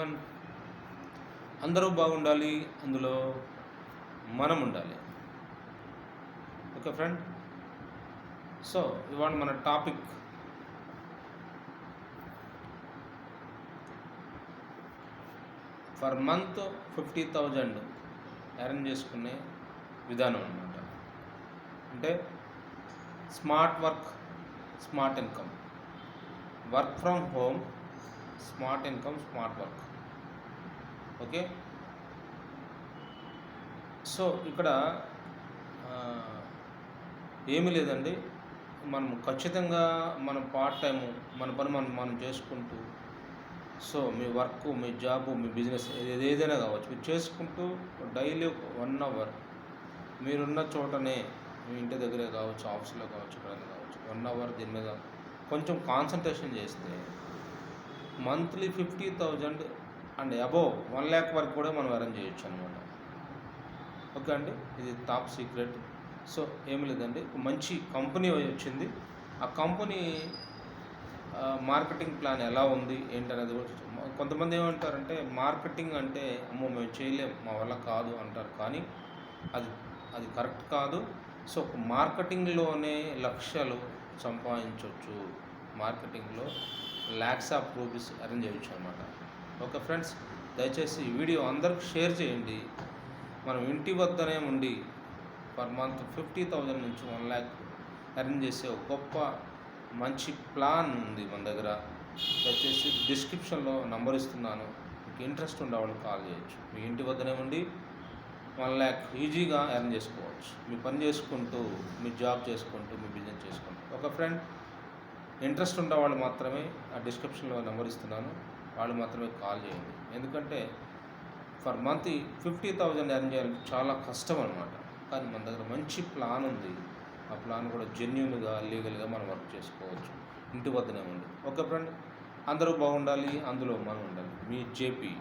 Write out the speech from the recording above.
One అందరూ బాగుండాలి అందులో మనం ఉండాలి ఓకే ఫ్రెండ్ సో ఇవాళ మన topic for month fifty thousand arrange చేసుకునే విధానం అనమాట అంటే smart work smart income work from home smart income smart work okay? So ఇక్కడ ఏమీ లేదండి. మనం ఖచ్చితంగా మన పార్ట్ టైము మన పని మనం మనం చేసుకుంటూ సో మీ వర్క్ మీ జాబ్ మీ బిజినెస్ ఏదైనా కావచ్చు మీరు చేసుకుంటూ డైలీ వన్ అవర్ మీరున్న చోటనే మీ ఇంటి దగ్గరే కావచ్చు ఆఫీస్లో కావచ్చు ఎక్కడైనా కావచ్చు వన్ అవర్ దీని మీద కొంచెం కాన్సన్ట్రేషన్ చేస్తే monthly fifty thousand and above one lakh వరకు కూడా మనం అరేంజ్ చేయొచ్చు అనమాట ఓకే అండి? ఇది టాప్ సీక్రెట్. సో ఏమి లేదండి. ఒక మంచి కంపెనీ వచ్చింది. ఆ కంపెనీ మార్కెటింగ్ ప్లాన్ ఎలా ఉంది ఏంటనేది కూడా కొంతమంది ఏమంటారంటే మార్కెటింగ్ అంటే అమ్మో మేము చేయలేం మా వల్ల కాదు అంటారు. కానీ అది అది కరెక్ట్ కాదు. సో మార్కెటింగ్లోనే లక్షలు సంపాదించవచ్చు మార్కెటింగ్లో ల్యాక్స్ ఆఫ్ రూపీస్ అరేంజ్ చేయొచ్చు అనమాట ఓకే ఫ్రెండ్స్ దయచేసి ఈ వీడియో అందరికి షేర్ చేయండి. మనం ఇంటి వద్దనే ఉండి పర్ మంత్ ఫిఫ్టీ థౌజండ్ నుంచి వన్ ల్యాక్ అరేంజ్ చేసే ఒక గొప్ప మంచి ప్లాన్ ఉంది మన దగ్గర. దయచేసి డిస్క్రిప్షన్లో నంబర్ ఇస్తున్నాను. మీకు ఇంట్రెస్ట్ ఉండవాళ్ళని కాల్ చేయొచ్చు. మీ ఇంటి వద్దనే ఉండి వన్ ల్యాక్ ఈజీగా ఎర్న్ చేసుకోవచ్చు. మీ పని చేసుకుంటూ మీ జాబ్ చేసుకుంటూ మీ బిజినెస్ చేసుకుంటూ. ఒక ఫ్రెండ్ ఇంట్రెస్ట్ ఉండే వాళ్ళు మాత్రమే ఆ డిస్క్రిప్షన్లో నెంబర్ ఇస్తున్నాను. వాళ్ళు మాత్రమే కాల్ చేయండి. ఎందుకంటే for month fifty thousand earn చేయాలి చాలా కష్టం అనమాట కానీ మన దగ్గర మంచి ప్లాన్ ఉంది. ఆ ప్లాన్ కూడా జెన్యున్గా లీగల్గా మనం వర్క్ చేసుకోవచ్చు. ఇంటి వద్దనే ఉండి ఓకే ఫ్రెండ్ అందరూ బాగుండాలి అందులో మనం ఉండాలి. మీ జేపీ.